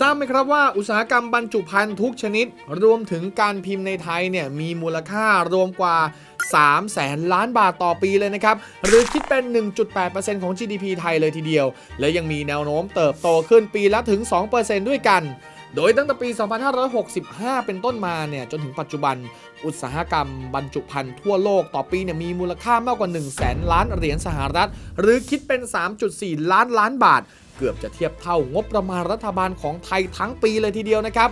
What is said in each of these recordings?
ทราบไหมครับว่าอุตสาหกรรมบรรจุภัณฑ์ทุกชนิด รวมถึงการพิมพ์ในไทยเนี่ยมีมูลค่ารวมกว่า 3 แสนล้านบาทต่อปีเลยนะครับ หรือคิดเป็น 1.8%ของ GDP ไทยเลยทีเดียว และยังมีแนวโน้มเติบโตขึ้นปีละถึง 2%ด้วยกันโดยตั้งแต่ปี 2565 เป็นต้นมาเนี่ยจนถึงปัจจุบัน อุตสาหกรรมบรรจุภัณฑ์ทั่วโลกต่อปีเนี่ยมีมูลค่ามากกว่า 1 0 0 0 0แล้านเหรียญสหรัฐ หรือคิดเป็น 3.4 ล้านล้านบาท เกือบจะเทียบเท่างบประมาณรัฐบาลของไทยทั้งปีเลยทีเดียวนะครับ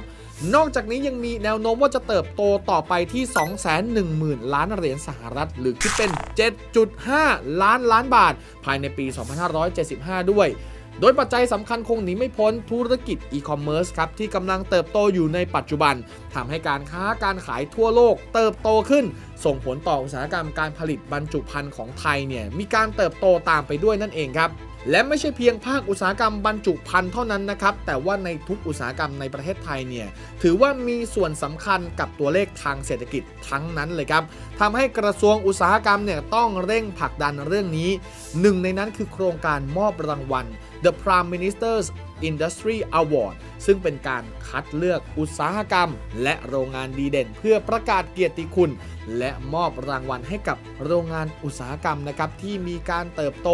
นอกจากนี้ยังมีแนวโน้มว่าจะเติบโตต่อไปที่ 210,000 ล้านเหรียญสหรัฐ หรือคิดเป็น 7.5 ล้านล้านบาท ภายในปี 2575 ด้วยโดยปัจจัยสำคัญคงหนีไม่พ้นธุรกิจอีคอมเมิร์ซครับ ที่กำลังเติบโตอยู่ในปัจจุบันทำให้การค้าการขายทั่วโลกเติบโตขึ้น ส่งผลต่ออุตสาหกรรมการผลิตบรรจุภัณฑ์ของไทยเนี่ยมีการเติบโตตามไปด้วยนั่นเองครับ และไม่ใช่เพียงภาคอุตสาหกรรมบรรจุภัณฑ์เท่านั้นนะครับ แต่ว่าในทุกอุตสาหกรรมในประเทศไทยเนี่ย ถือว่ามีส่วนสำคัญกับตัวเลขทางเศรษฐกิจทั้งนั้นเลยครับทำให้กระทรวงอุตสาหกรรมเนี่ยต้องเร่งผลักดันเรื่องนี้ หนึ่งในนั้นคือโครงการมอบรางวัล The Prime Minister's Industry Award ซึ่งเป็นการคัดเลือกอุตสาหกรรม และโรงงานดีเด่น เพื่อประกาศเกียรติคุณ และมอบรางวัลให้กับโรงงานอุตสาหกรรมนะครับที่มีการเติบโต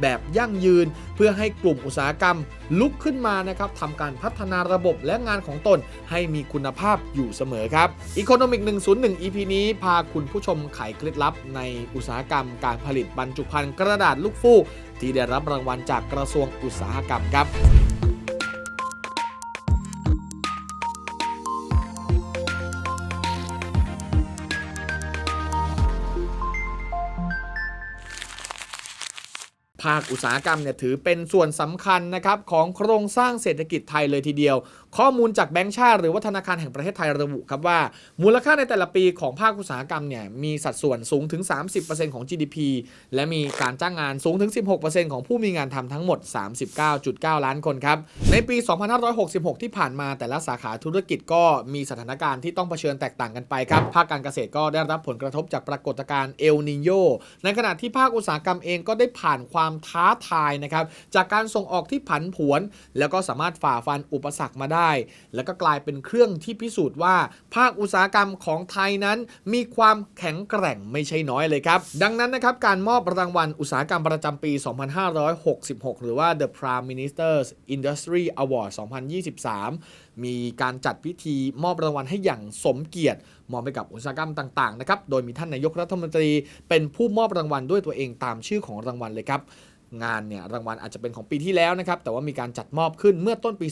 แบบยั่งยืน เพื่อให้กลุ่มอุตสาหกรรมลุกขึ้นมานะครับทำการพัฒนาระบบและงานของตน ให้มีคุณภาพอยู่เสมอครับ Economic 101 EP นี้พาคุณผู้ชมไขเคล็ดลับในอุตสาหกรรม การผลิตบรรจุภัณฑ์กระดาษลูกฟูก ที่ได้รับรางวัลจากกระทรวงอุตสาหกรรมครับภาคอุตสาหกรรมเนี่ยถือเป็นส่วนสำคัญนะครับของโครงสร้างเศรษฐกิจไทยเลยทีเดียวข้อมูลจากแบงก์ชาติหรือว่าธนาคารแห่งประเทศไทยระบุครับว่า มูลค่าในแต่ละปีของภาคอุตสาหกรรมเนี่ยมีสัดส่วนสูงถึง 30%ของ GDP และมีการจ้างงานสูงถึง 16%ของผู้มีงานทำทั้งหมด 39.9 ล้านคนครับ ในปี 2566 ที่ผ่านมาแต่ละสาขาธุรกิจก็มีสถานการณ์ที่ต้องเผชิญแตกต่างกันไปครับ ภาคการเกษตรก็ได้รับผลกระทบจากปรากฏการณ์เอลนิโยในขณะที่ภาคอุตสาหกรรมเองก็ได้ผ่านความท้าทายนะครับจากการส่งออกที่ผันผวน แล้วก็สามารถฝ่าฟันอุปสรรคมาได้แล้วก็กลายเป็นเครื่องที่พิสูจน์ว่า ภาคอุตสาหกรรมของไทยนั้น มีความแข็งแกร่งไม่ใช่น้อยเลยครับ ดังนั้นนะครับการมอบรางวัลอุตสาหกรรมประจำปี 2566 หรือว่า The Prime Minister's Industry Award 2023 มีการจัดพิธีมอบรางวัลให้อย่างสมเกียรติมอบไปกับอุตสาหกรรมต่างๆนะครับ โดยมีท่านนายกรัฐมนตรีเป็นผู้มอบรางวัลด้วยตัวเองตามชื่อของรางวัลเลยครับ งานเนี่ยรางวัลอาจจะเป็นของปีที่แล้วนะครับ แต่ว่ามีการจัดมอบขึ้นเมื่อต้นปี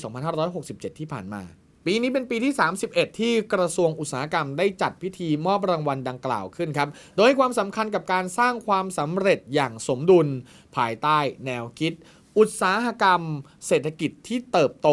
2567 ที่ผ่านมา ปีนี้เป็นปีที่ 31 ที่กระทรวงอุตสาหกรรมได้จัดพิธีมอบรางวัลดังกล่าวขึ้นครับ โดยความสำคัญกับการสร้างความสำเร็จอย่างสมดุล ภายใต้แนวคิด อุตสาหกรรมเศรษฐกิจที่เติบโต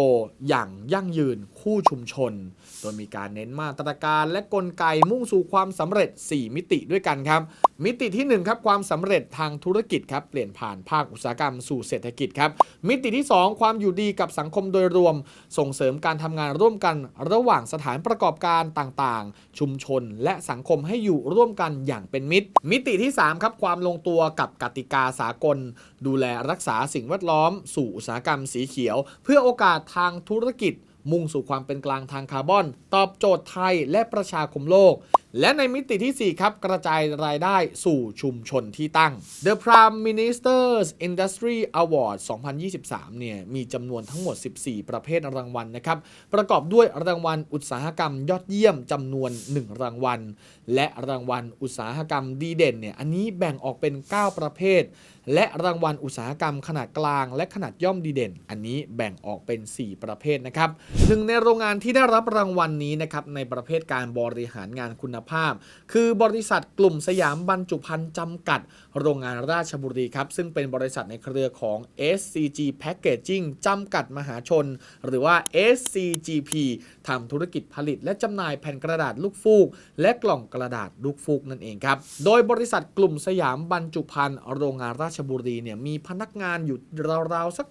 อย่างยั่งยืนคู่ชุมชน โดยมีการเน้นมาตรการและกลไกมุ่งสู่ความสำเร็จ 4 มิติด้วยกันครับ มิติที่ 1 ครับ ความสำเร็จทางธุรกิจครับ เปลี่ยนผ่านภาคอุตสาหกรรมสู่เศรษฐกิจครับ มิติที่ 2 ความอยู่ดีกับสังคมโดยรวม ส่งเสริมการทำงานร่วมกันระหว่างสถานประกอบการต่างๆ ชุมชน และสังคมให้อยู่ร่วมกันอย่างเป็นมิตร มิติที่3ครับความลงตัวกับกติกาสากล ดูแลรักษาสิ่งแวดล้อมสู่อุตสาหกรรมสีเขียว เพื่อโอกาสทางธุรกิจมุ่งสู่ความเป็นกลางทางคาร์บอน ตอบโจทย์ไทยและประชาคมโลก และในมิติที่ 4 ครับ กระจายรายได้สู่ชุมชนที่ตั้ง The Prime Minister's Industry Award 2023 เนี่ย มีจำนวนทั้งหมด 14 ประเภทรางวัลนะครับ ประกอบด้วยรางวัลอุตสาหกรรมยอดเยี่ยมจำนวน 1 รางวัล และรางวัลอุตสาหกรรมดีเด่นเนี่ย อันนี้แบ่งออกเป็น 9 ประเภท และรางวัลอุตสาหกรรมขนาดกลาง และขนาดย่อมดีเด่น อันนี้แบ่งออกเป็น 4 ประเภทนะครับหนึ่งในโรงงานที่ได้รับรางวัลนี้นะครับในประเภทการบริหารงานคุณภาพ คือบริษัทกลุ่มสยามบรรจุภัณฑ์จำกัด โรงงานราชบุรีครับ ซึ่งเป็นบริษัทในเครือของ SCG Packaging จำกัดมหาชน หรือว่า SCGP ทำธุรกิจผลิต และจำหน่ายแผ่นกระดาษลูกฟูก และกล่องกระดาษลูกฟูกนั่นเองครับ โดยบริษัทกลุ่มสยามบรรจุภัณฑ์โรงงานราชบุรีเนี่ยมีพนักงานอยู่ราวๆสัก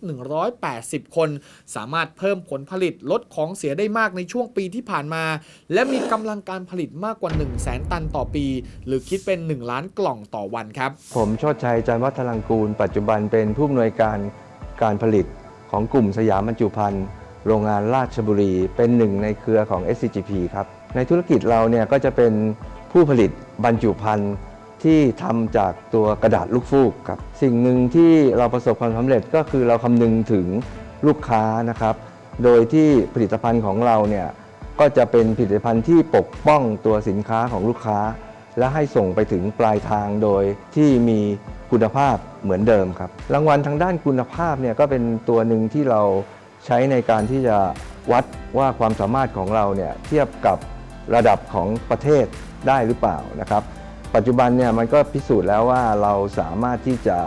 180 คน สามารถเพิ่มผลผลิตลดของเสียได้มากในช่วงปีที่ผ่านมา และมีกำลังการผลิตมากกว่า1 0 0 0 0แสนตันต่อปี หรือคิดเป็น 1 ล้านกล่องต่อวันครับ ผมโชติชัยจันวัฒลังกูล ปัจจุบันเป็นผู้อำนวยการการผลิตของกลุ่มสยามบรรจุภัณฑ์โรงงานราชบุรีเป็นหนึ่งในเครือของ SCGP ครับ ในธุรกิจเราเนี่ยก็จะเป็นผู้ผลิตบรรจุภัณฑ์ที่ทำจากตัวกระดาษลูกฟูกครับ สิ่งหนึ่งที่เราประสบความสำเร็จก็คือเราคำนึงถึงลูกค้านะครับ โดยที่ผลิตภัณฑ์ของเราเนี่ย ก็จะเป็นผลิตภัณฑ์ที่ปกป้องตัวสินค้าของลูกค้า และให้ส่งไปถึงปลายทางโดยที่มีคุณภาพเหมือนเดิมครับ รางวัลทางด้านคุณภาพเนี่ยก็เป็นตัวหนึ่งที่เราใช้ในการที่จะวัดว่าความสามารถของเราเนี่ยเทียบกับระดับของประเทศได้หรือเปล่านะครับ ปัจจุบันเนี่ยมันก็พิสูจน์แล้วว่าเราสามารถที่จะ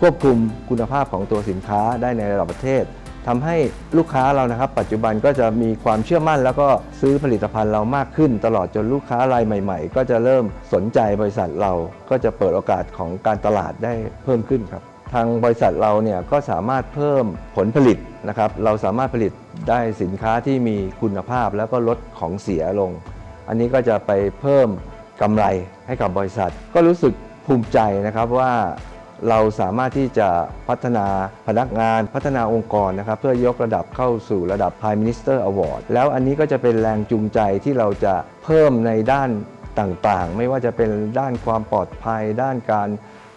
ควบคุมคุณภาพของตัวสินค้าได้ในระดับประเทศ ทำให้ลูกค้าเรานะครับ ปัจจุบันก็จะมีความเชื่อมั่น แล้วก็ซื้อผลิตภัณฑ์เรามากขึ้น ตลอดจนลูกค้ารายใหม่ ๆ ก็จะเริ่มสนใจบริษัทเราก็จะเปิดโอกาสของการตลาดได้เพิ่มขึ้นครับ ทางบริษัทเราเนี่ยก็สามารถเพิ่มผลผลิตนะครับ เราสามารถผลิตได้สินค้าที่มีคุณภาพแล้วก็ลดของเสียลง อันนี้ก็จะไปเพิ่มกำไรให้กับบริษัท ก็รู้สึกภูมิใจนะครับว่า เราสามารถที่จะพัฒนาพนักงานพัฒนาองค์กรนะครับเพื่อยกระดับเข้าสู่ระดับ Prime Minister Award แล้วอันนี้ก็จะเป็นแรงจูงใจที่เราจะเพิ่มในด้านต่างๆ ไม่ว่าจะเป็นด้านความปลอดภัย ด้านการ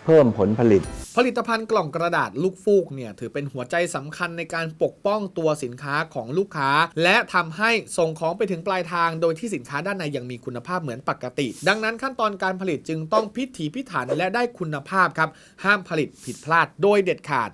เพิ่มผลผลิต ผลิตภัณฑ์กล่องกระดาษลูกฟูกเนี่ยถือเป็นหัวใจสำคัญในการปกป้องตัวสินค้าของลูกค้า และทำให้ส่งของไปถึงปลายทาง โดยที่สินค้าด้านในยังมีคุณภาพเหมือนปกติ ดังนั้นขั้นตอนการผลิตจึงต้องพิถีพิถันและได้คุณภาพครับห้ามผลิตผิดพลาดโดยเด็ดขาด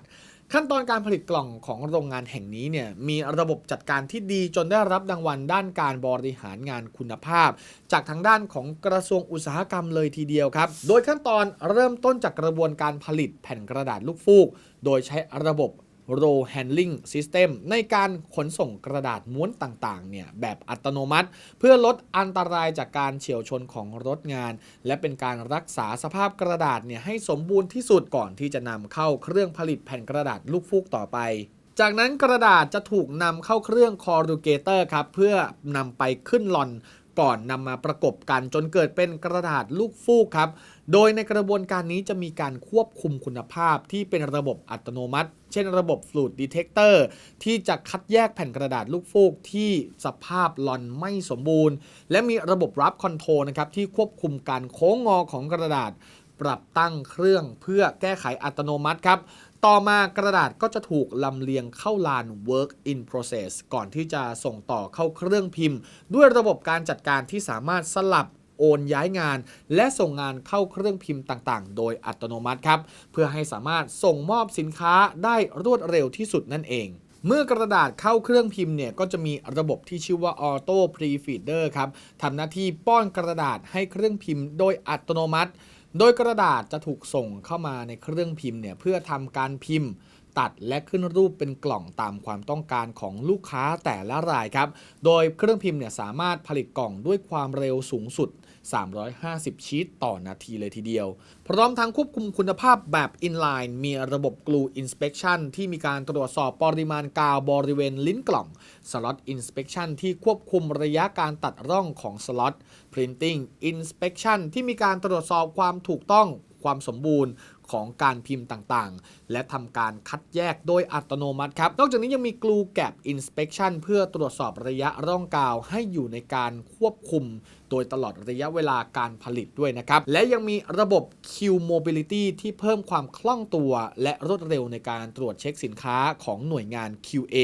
ขั้นตอนการผลิตกล่องของโรงงานแห่งนี้เนี่ยมีระบบจัดการที่ดีจนได้รับรางวัลด้านการบริหารงานคุณภาพ จากทางด้านของกระทรวงอุตสาหกรรมเลยทีเดียวครับ โดยขั้นตอนเริ่มต้นจากกระบวนการผลิตแผ่นกระดาษลูกฟูก โดยใช้ระบบ roll handling system ในการขนส่งกระดาษม้วนต่างๆเนี่ยแบบอัตโนมัติ เพื่อลดอันตรายจากการเฉียวชนของรถงาน และเป็นการรักษาสภาพกระดาษเนี่ยให้สมบูรณ์ที่สุดก่อนที่จะนำเข้าเครื่องผลิตแผ่นกระดาษลูกฟูกต่อไปจากนั้นกระดาษจะถูกนำเข้าเครื่อง corrugator ครับ เพื่อนำไปขึ้นลอน ก่อนนำมาประกบกันจนเกิดเป็นกระดาษลูกฟูกครับ โดยในกระบวนการนี้จะมีการควบคุมคุณภาพที่เป็นระบบอัตโนมัติ เช่นระบบฟลูดดีเทคเตอร์ที่จะคัดแยกแผ่นกระดาษลูกฟูกที่สภาพลอนไม่สมบูรณ์ และมีระบบรับคอนโทรลนะครับที่ควบคุมการโค้งงอของกระดาษ ปรับตั้งเครื่องเพื่อแก้ไขอัตโนมัติครับ ต่อมากระดาษก็จะถูกลำเลียงเข้าลาน work in process ก่อนที่จะส่งต่อเข้าเครื่องพิมพ์ ด้วยระบบการจัดการที่สามารถสลับโอนย้ายงาน และส่งงานเข้าเครื่องพิมพ์ต่างๆ โดยอัตโนมัติครับ เพื่อให้สามารถส่งมอบสินค้าได้รวดเร็วที่สุดนั่นเองเมื่อกระดาษเข้าเครื่องพิมพ์เนี่ยก็จะมีระบบที่ชื่อว่า Auto Pre-feeder ครับทำหน้าที่ป้อนกระดาษให้เครื่องพิมพ์โดยอัตโนมัติ โดยกระดาษจะถูกส่งเข้ามาในเครื่องพิมพ์เนี่ยเพื่อทำการพิมพ์ ตัดและขึ้นรูปเป็นกล่องตามความต้องการของลูกค้าแต่ละรายครับ โดยเครื่องพิมพ์เนี่ยสามารถผลิตกล่องด้วยความเร็วสูงสุด 350 ชีตต่อนาทีเลยทีเดียว พร้อมทั้งควบคุมคุณภาพแบบ inline มีระบบ glue inspection ที่มีการตรวจสอบปริมาณกาวบริเวณลิ้นกล่อง slot inspection ที่ควบคุมระยะการตัดร่องของ slot printing inspection ที่มีการตรวจสอบความถูกต้อง ความสมบูรณ์ของการพิมพ์ต่างๆ และทำการคัดแยกโดยอัตโนมัติครับ นอกจากนี้ยังมี glue gap inspection เพื่อตรวจสอบระยะร่องกาวให้อยู่ในการควบคุม โดยตลอดระยะเวลาการผลิตด้วยนะครับ และยังมีระบบ Q Mobility ที่เพิ่มความคล่องตัว และรวดเร็วในการตรวจเช็คสินค้าของหน่วยงาน QA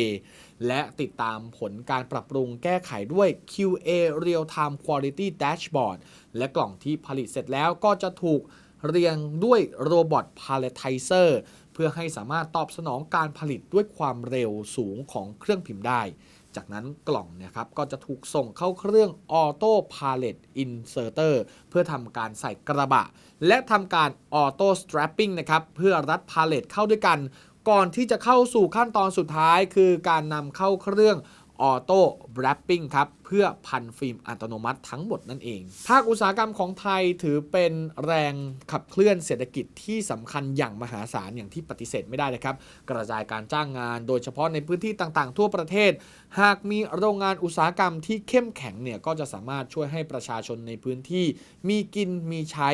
และติดตามผลการปรับปรุงแก้ไขด้วย QA Real Time Quality Dashboard และกล่องที่ผลิตเสร็จแล้วก็จะถูก เรียงด้วยโรบอทพาเลทไทเซอร์เพื่อให้สามารถตอบสนองการผลิตด้วยความเร็วสูงของเครื่องพิมพ์ได้ จากนั้นกล่องเนะครับก็จะถูกส่งเข้าเครื่อง Auto Pallet Inserter เตอร์เพื่อทำการใส่กระบะ และทำการ Auto Strapping นะครับเพื่อรัดพาเลตเข้าด้วยกัน ก่อนที่จะเข้าสู่ขั้นตอนสุดท้าย คือการนำเข้าเครื่องออโต Auto wrapping ครับ เพื่อพันฟิล์มอัตโนมัติทั้งหมดนั่นเอง ภาคอุตสาหกรรมของไทยถือเป็นแรงขับเคลื่อนเศรษฐกิจที่สำคัญอย่างมหาศาลอย่างที่ปฏิเสธไม่ได้นะครับ กระจายการจ้างงาน โดยเฉพาะในพื้นที่ต่างๆ ทั่วประเทศ หากมีโรงงานอุตสาหกรรมที่เข้มแข็งเนี่ยก็จะสามารถช่วยให้ประชาชนในพื้นที่ มีกินมีใช้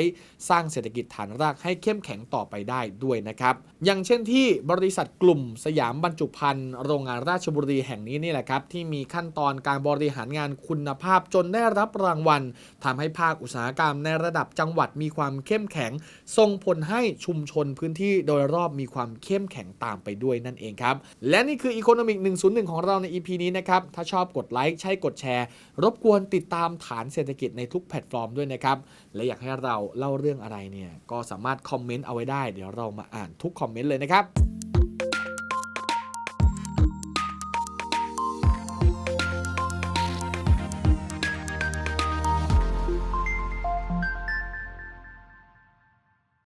สร้างเศรษฐกิจฐานรากให้เข้มแข็งต่อไปได้ด้วยนะครับอย่างเช่นที่บริษัทกลุ่มสยามบรรจุภัณฑ์โรงงานราชบุรีแห่งนี้นี่แหละครับที่มีขั้นตอนการบริหารงานคุณภาพจนได้รับรางวัลทำให้ภาคอุตสาหกรรมในระดับจังหวัดมีความเข้มแข็ง ส่งผลให้ชุมชนพื้นที่โดยรอบมีความเข้มแข็งตามไปด้วยนั่นเองครับ และนี่คือ Economic 101 ของเราใน EP นี้นะครับ ถ้าชอบกดไลค์ใช่กดแชร์ รบกวนติดตามฐานเศรษฐกิจในทุกแพลตฟอร์มด้วยนะครับ และอยากให้เราเล่าเรื่องอะไรเนี่ยก็สามารถคอมเมนต์เอาไว้ได้ เดี๋ยวเรามาอ่านทุกคอมเมนต์เลยนะครับ